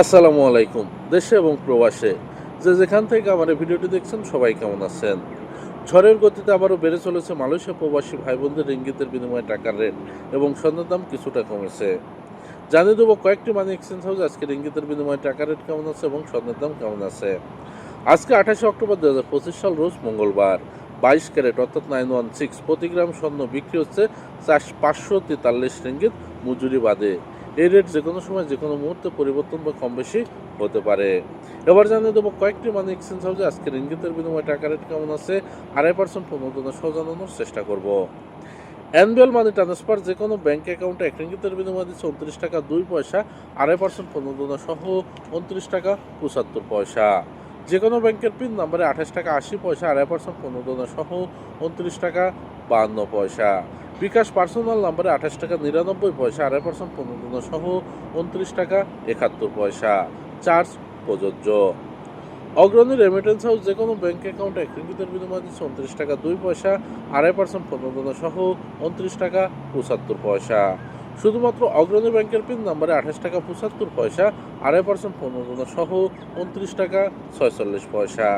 আসসালামু আলাইকুম, দেশে এবং প্রবাসে। যে যেখান থেকে আমার এই ভিডিওটি দেখছেন, সবাই কেমন আছেন? ঝড়ের গতিতে আবারও বেড়ে চলেছে মালয়েশিয়া প্রবাসী ভাই বোনদের ইঙ্গিতের বিনিময়ে টাকার রেট এবং স্বর্ণের দাম কিছুটা কমেছে। জানিয়ে দেবো, কয়েকটি মানি এক্সচেঞ্জ হাউস আজকের ইঙ্গিতের বিনিময়ে টাকার রেট কেমন আছে এবং স্বর্ণের দাম কেমন আছে? আজকে আঠাশে অক্টোবর দু হাজার পঁচিশ সাল, রোজ মঙ্গলবার। বাইশ ক্যারেট, অর্থাৎ নাইন ওয়ান সিক্স প্রতি গ্রাম স্বর্ণ বিক্রি হচ্ছে চার পাঁচশো তেতাল্লিশ রিঙ্গিত মজুরি বাদে। এই রেট যে কোনো সময় যে কোনো মুহূর্তে পরিবর্তন বা কম বেশি হতে পারে। এবার জানিয়ে দেবো কয়েকটি মানি এক্সচেঞ্জ হাউসে আজকের ইঙ্গিতের বিনিময়ে টাকা রেট কেমন আছে, আড়াই পার্সেন্ট প্রণোদনা সহ জানানোর চেষ্টা করব। অ্যানুয়াল মানি ট্রান্সফার যে কোনো ব্যাঙ্ক অ্যাকাউন্টে এক রিঙ্গিতের বিনিময়ে দিচ্ছে উনত্রিশ টাকা, দুই পয়সা, আড়াই পার্সেন্ট পনেরো প্রণোদনা সহ উনত্রিশ টাকা, পঁচাত্তর পয়সা। যে কোনো ব্যাংকের পিন নাম্বারে আঠাশ টাকা, আশি পয়সা, আড়াই পার্সেন্ট পনেরো প্রণোদনা সহ উনত্রিশ টাকা বাহান্ন পয়সা। বিকাশ পার্সোনাল নাম্বারে আঠাশ টাকা নিরানব্বই পয়সা, আড়াই পার্সেন্ট প্রণোদনা সহ উনত্রিশ টাকা একাত্তর পয়সা। চার্জ প্রযোজ্য। অগ্রণী রেমিটেন্স হাউস যে কোনো ব্যাঙ্ক অ্যাকাউন্টে এক রিঙ্গিতের বিনিময়ে দিচ্ছে উনত্রিশ টাকা দুই পয়সা, আড়াই পার্সেন্ট প্রণোদনা সহ উনত্রিশ টাকা পঁচাত্তর পয়সা। শুধুমাত্র অগ্রণী ব্যাংকের পিন নাম্বারে আঠাশ টাকা পঁচাত্তর পয়সা, আড়াই পার্সেন্ট প্রণোদনা সহ উনত্রিশ টাকা ছয়চল্লিশ পয়সা।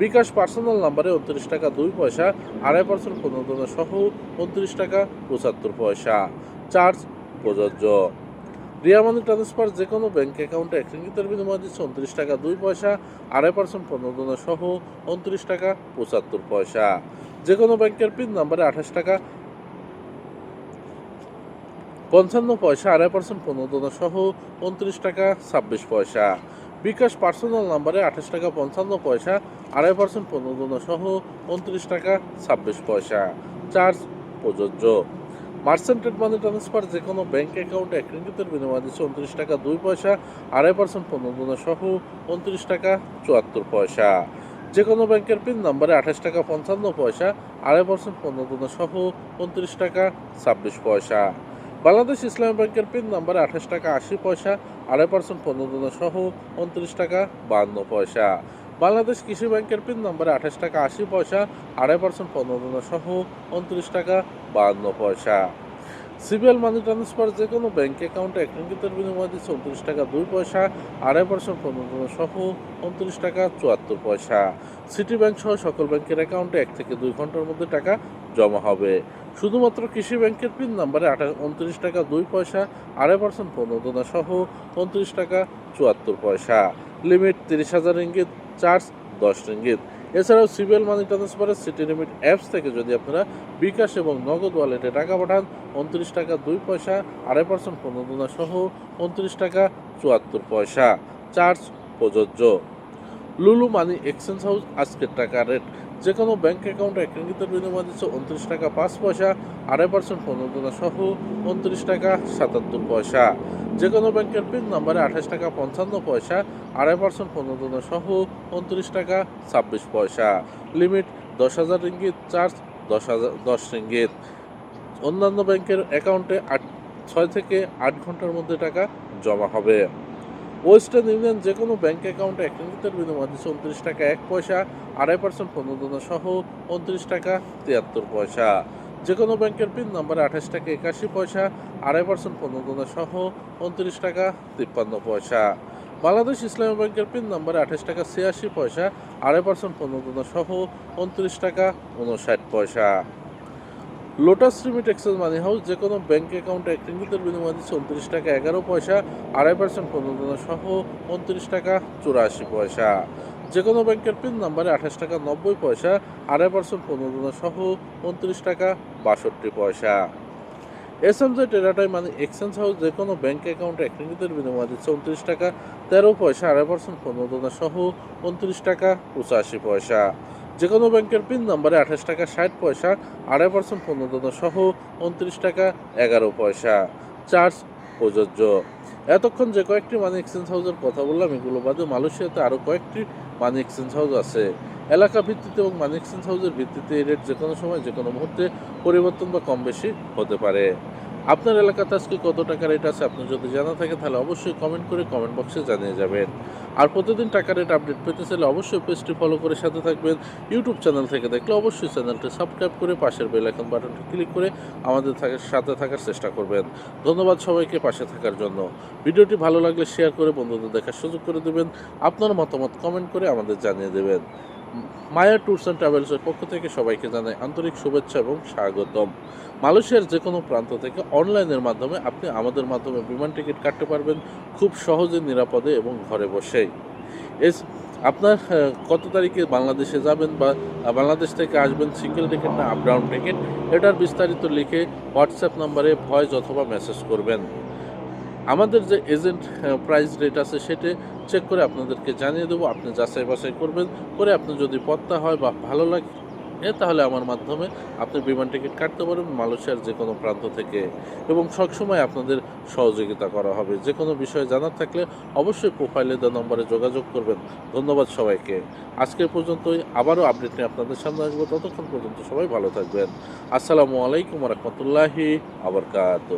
বিকাশ পার্সোনাল নাম্বারে উনত্রিশ টাকা, দুই পয়সা, আড়াই পার্সেন্ট প্রণোদনা সহ উনত্রিশ টাকা, পঁচাত্তর পয়সা। চার্জ প্রযোজ্য। রিয়া মানি ট্রান্সফার যে কোনো ব্যাংক অ্যাকাউন্টে এক রিঙ্গিতের বিনিময়ে দিচ্ছে উনত্রিশ টাকা, দুই পয়সা, আড়াই পার্সেন্ট প্রণোদনা সহ উনত্রিশ টাকা, পঁচাত্তর পয়সা। যে কোনো ব্যাংকের পিন নাম্বারে আঠাশ টাকা, পঞ্চান্ন পয়সা, আড়াই পার্সেন্ট প্রণোদনা সহ উনত্রিশ টাকা, ছাব্বিশ পয়সা। বিকাশ পার্সোনাল নাম্বারে আঠাশ টাকা পঞ্চান্ন পয়সা, আড়াই পার্সেন্ট প্রণোদনা সহ উনত্রিশ টাকা ছাব্বিশ পয়সা। চার্জ প্রযোজ্য। মার্সেন্টেড মানি ট্রান্সফার যে কোনো ব্যাঙ্ক অ্যাকাউন্টে এক রিঙ্গিতের বিনিময়ে দিচ্ছে উনত্রিশ টাকা দুই পয়সা, আড়াই পার্সেন্ট প্রণোদনা সহ উনত্রিশ টাকা চুয়াত্তর পয়সা। যে কোনো ব্যাংকের পিন নাম্বারে আঠাশ টাকা পঞ্চান্ন পয়সা, আড়াই পার্সেন্ট প্রণোদনা সহ উনত্রিশ টাকা ছাব্বিশ পয়সা। বাংলাদেশ ইসলামী ব্যাংকের পিন নাম্বারে আঠাশ টাকা আশি পয়সা আড়াই পার্সেন্ট প্রণোদনা সহ উনত্রিশ টাকা বাহান্ন পয়সা। বাংলাদেশ কৃষি ব্যাংকের পিন নাম্বারে আঠাশ টাকা আশি পয়সা, আড়াই পার্সেন্ট প্রণোদনা সহ উনত্রিশ টাকা বাহান্ন পয়সা। সিবিএল মানি ট্রান্সফার যে কোনো ব্যাঙ্ক অ্যাকাউন্টে এক রিঙ্গিতের বিনিময়ে দিচ্ছে উনত্রিশ টাকা দুই পয়সা, আড়াই পার্সেন্ট প্রণোদনা সহ উনত্রিশ টাকা চুয়াত্তর পয়সা। সিটি ব্যাংক সহ সকল ব্যাংকের অ্যাকাউন্টে এক থেকে দুই ঘণ্টার মধ্যে টাকা জমা হবে। শুধুমাত্র কৃষি ব্যাংকের পিন নাম্বারে উনত্রিশ টাকা, দুই পয়সা, আড়াই পার্সেন্ট প্রণোদনা সহ উনত্রিশ টাকা, চুয়াত্তর পয়সা। লিমিট তিরিশ হাজার ইঙ্গিত চার্জ দশ রিঙ্গিত। এছাড়াও সিবিএল মানি ট্রান্সফারের সিটি লিমিট অ্যাপস থেকে যদি আপনারা বিকাশ এবং নগদ ওয়ালেটে টাকা পাঠান, উনত্রিশ টাকা, দুই পয়সা, আড়াই পার্সেন্ট প্রণোদনা সহ উনত্রিশ টাকা, চুয়াত্তর পয়সা। চার্জ প্রযোজ্য। লুলু মানি এক্সচেঞ্জ হাউস, আজকের টাকা রেট। যে কোনো ব্যাঙ্ক অ্যাকাউন্টে এক বিনিময়ে দিচ্ছে উনত্রিশ টাকা পাঁচ পয়সা, আড়াই পার্সেন্ট প্রণোদনা সহ উনত্রিশ টাকা সাতাত্তর পয়সা। যে কোনো ব্যাংকের পিন নাম্বারে আঠাশ টাকা পঞ্চান্ন পয়সা, আড়াই পার্সেন্ট প্রণোদনা সহ উনত্রিশ টাকা ছাব্বিশ পয়সা। লিমিট দশ হাজার রিঙ্গিত, চার্জ দশ হাজার, দশ রিঙ্গিত। অন্যান্য ব্যাংকের অ্যাকাউন্টে আট, ছয় থেকে আট ঘণ্টার মধ্যে টাকা জমা হবে। ওয়েস্টার্ন ইউনিয়ন যে কোনো ব্যাংক অ্যাকাউন্টে এক রিঙ্গিতের বিনিময়ে দিচ্ছে উনত্রিশ টাকা, এক পয়সা, আড়াই পার্সেন্ট প্রণোদনা সহ উনত্রিশ টাকা, তিয়াত্তর পয়সা। যে কোনো ব্যাংকের পিন নাম্বারে আঠাশ টাকা, একাশি পয়সা, আড়াই পার্সেন্ট প্রণোদনা সহ উনত্রিশ টাকা, তিপ্পান্ন পয়সা। বাংলাদেশ ইসলামী ব্যাংকের পিন নাম্বারে আঠাশ টাকা, ছিয়াশি পয়সা, আড়াই পার্সেন্ট প্রণোদনা সহ উনত্রিশ টাকা উনষাট পয়সা। Lotus remit exchange money house যে কোনো ব্যাংক অ্যাকাউন্টে এক রিঙ্গিতের বিনিময়ে দিচ্ছে উনত্রিশ টাকা, এগারো পয়সা, আড়াই পার্সেন্ট প্রণোদনা সহ উনত্রিশ টাকা চুরাশি পয়সা। যে কোনো ব্যাংকের পিন নাম্বারে আঠাশ টাকা, নব্বই পয়সা, আড়াই পার্সেন্ট প্রণোদনা সহ উনত্রিশ টাকা, বাষট্টি পয়সা। এস এম জে টেরাটাই মানে এক্সচেঞ্জ হাউস যে কোনো ব্যাংক অ্যাকাউন্টে এক রিঙ্গিতের বিনিময়ে দিচ্ছে উনত্রিশ টাকা, তেরো পয়সা, আড়াই পার্সেন্ট প্রণোদনা সহ উনত্রিশ টাকা, পঁচাশি পয়সা। যে কোনো ব্যাংকের পিন নাম্বারে আঠাশ টাকা, ষাট পয়সা, আড়াই পার্সেন্ট প্রণোদনা সহ উনত্রিশ টাকা, এগারো পয়সা। চার্জ প্রযোজ্য। এতক্ষণ যে কয়েকটি মানি এক্সচেঞ্জ হাউসের কথা বললাম, এগুলো বাদে মালয়েশিয়াতে আরও কয়েকটি মানি এক্সচেঞ্জ হাউস আছে। এলাকা ভিত্তিতে এবং মানি এক্সচেঞ্জ হাউসের ভিত্তিতে এই রেট যে কোনো সময় যে কোনো মুহূর্তে পরিবর্তন বা কম বেশি হতে পারে। আপনার এলাকাতে আজকে কত টাকা রেট আছে, আপনি যদি জানা থাকে, তাহলে অবশ্যই কমেন্ট করে কমেন্ট বক্সে জানিয়ে যাবেন। আর প্রতিদিন টাকা রেট আপডেট পেতে চাইলে অবশ্যই পেজটি ফলো করে সাথে থাকবেন। ইউটিউব চ্যানেল থেকে দেখলে অবশ্যই চ্যানেলটি সাবস্ক্রাইব করে পাশের বেল আইকন বাটনটি ক্লিক করে আমাদের সাথে থাকার চেষ্টা করবেন। ধন্যবাদ সবাইকে পাশে থাকার জন্য। ভিডিওটি ভালো লাগলে শেয়ার করে বন্ধুদের দেখার সুযোগ করে দেবেন। আপনার মতামত কমেন্ট করে আমাদের জানিয়ে দেবেন। মায়া ট্যুরস অ্যান্ড ট্রাভেলসের পক্ষ থেকে সবাইকে জানাই আন্তরিক শুভেচ্ছা এবং স্বাগতম। মালয়েশিয়ার যে কোনো প্রান্ত থেকে অনলাইনের মাধ্যমে আপনি আমাদের মাধ্যমে বিমান টিকিট কাটতে পারবেন খুব সহজে, নিরাপদে এবং ঘরে বসেই। এস, আপনার কত তারিখে বাংলাদেশে যাবেন বা বাংলাদেশ থেকে আসবেন সিঙ্গেল টিকিট না আপ ডাউন টিকিট, এটার বিস্তারিত লিখে হোয়াটসঅ্যাপ নাম্বারে ভয়েস অথবা মেসেজ করবেন। আমাদের যে এজেন্ট প্রাইস রেট আছে সেটা চেক করে আপনাদেরকে জানিয়ে দেবো, আপনি যাচাই বাছাই করবেন, করে আপনি যদি পত্তা হয় বা ভালো লাগে, এ তাহলে আমার মাধ্যমে আপনি বিমান টিকিট কাটতে পারবেন মালয়েশিয়ার যে কোনো প্রান্ত থেকে। এবং সবসময় আপনাদের সহযোগিতা করা হবে। যে কোনো বিষয়ে জানার থাকলে অবশ্যই প্রোফাইলে দেওয়া নম্বরে যোগাযোগ করবেন। ধন্যবাদ সবাইকে। আজকের পর্যন্তই আবারও আপডেট নিয়ে আপনাদের সামনে আসব। ততক্ষণ পর্যন্ত সবাই ভালো থাকবেন। আসসালামু আলাইকুম রহমতুল্লাহি আবরকাত